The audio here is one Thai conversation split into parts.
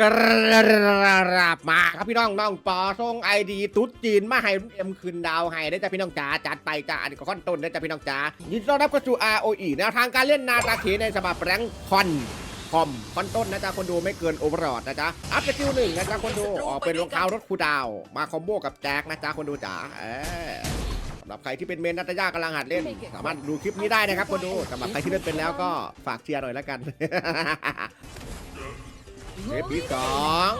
กราบมาครับพี่น้องน้องปอส่งไอดีตุ๊ดจีนมาให้เอ็มคืนดาวให้ได้จ้ะพี่น้องจ๋าจัดไปจ้าอันนี้ก็ขั้นต้นได้จ้ะพี่น้องจ๋ายินดีต้อนรับเข้าสู่ ROE แนวทางการเล่นนาตาเขในฉบับแรงคอนคอมคอนต้นนะจ๊ะคนดูไม่เกินโอเวอร์รอดนะจ๊ะอัพสกิลหนึ่งนะจ๊ะคนดูออกเป็นรองเท้ารถคูดาว มาคอมโบกับแจ็คนะจ๊ะคนดูจ๋าเออสำหรับใครที่เป็นเมนนัตยากำลังหัดเล่น สามารถดูคลิปนี้ได้นะครับคนดูสำหรับใครที่เล่นเป็นแล้วก็ฝากเชียร์หน่อยแล้วกัน เทปที่สอง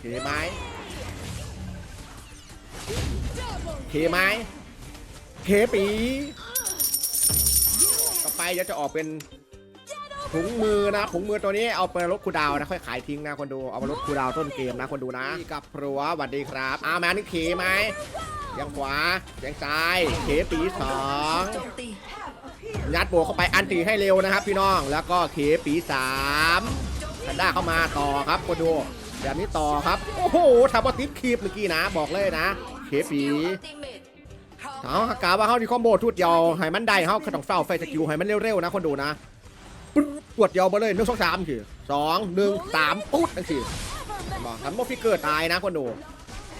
เคไหมเคไหมเคปีต่อไปเดี๋ยวจะออกเป็นถุงมือนะถุงมือตัวนี้เอาไปลดคูดาวนะค่อยขายทิ้งนะคนดูเอามาลดคูดาวต้นเกมนะคนดูนะกับพรัวสวัสดีครับอามานี่เคไหมยังขวายังซ้ายเคปีสองยัดโบเข้าไปอันตีให้เร็วนะครับพี่น้องแล้วก็เคปีสาม แพนด้าเข้ามาต่อครับคนดูแบบนี้ต่อครับ โอ้โหทำว่าติดคีบเมื่อกี้นะ บอกเลยนะ เคปีเมทพร้อากาว่าเขาที่คอมโบทุดเดียวให้มันได้เขาก็ต้องเฝ้าไฟสกิลให้มันเร็วๆนะคนดูนะปวดเดียวมาเลยหนึ่งสองสามคือสองหนึ่งสามปุ๊ดนั่นสิบอกทันโมฟิกเกอร์ตายนะคนดู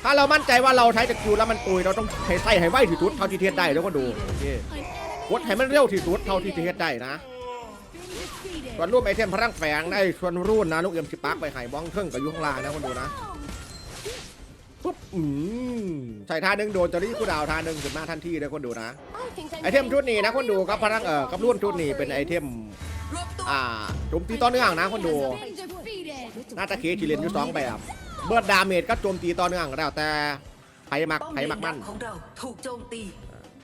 ถ้าเรามั่นใจว่าเราใช้สกิลแล้วมันตุยเราต้องใช้ไส้ให้ไวที่สุดเท่าที่เทียนได้แล้วก็ดูโอเคกดให้มันเร็วที่สุดเท่าที่เทียนได้นะ ส่วนรูปไอเทมพลังแฝงได้ส่วนรุ่นนะลูกเอ็มสิปักไปไข่บ้องเครื่องกับอยุข้างล่างนะคนดูนะปุ๊บอืมใส่ท่าหนึ่งโดนจอรี่กูดาวท่าหนึ่งขึ้นมาทันทีเลยคนดูนะไอเทมชุดนี้นะคนดูครับพลังเอ่อกับรุ่นชุดนี้เป็นไอเทมรวบตัวอ่าโจมตีต่อเนื่องนะคนดูน่าจะเคทีเลนอยู่สองแบบเบิร์ดดาเมจก็โจมตีต่อเนื่องแล้วแต่ไผมักไผมักมันของเราถูกโจมตีอ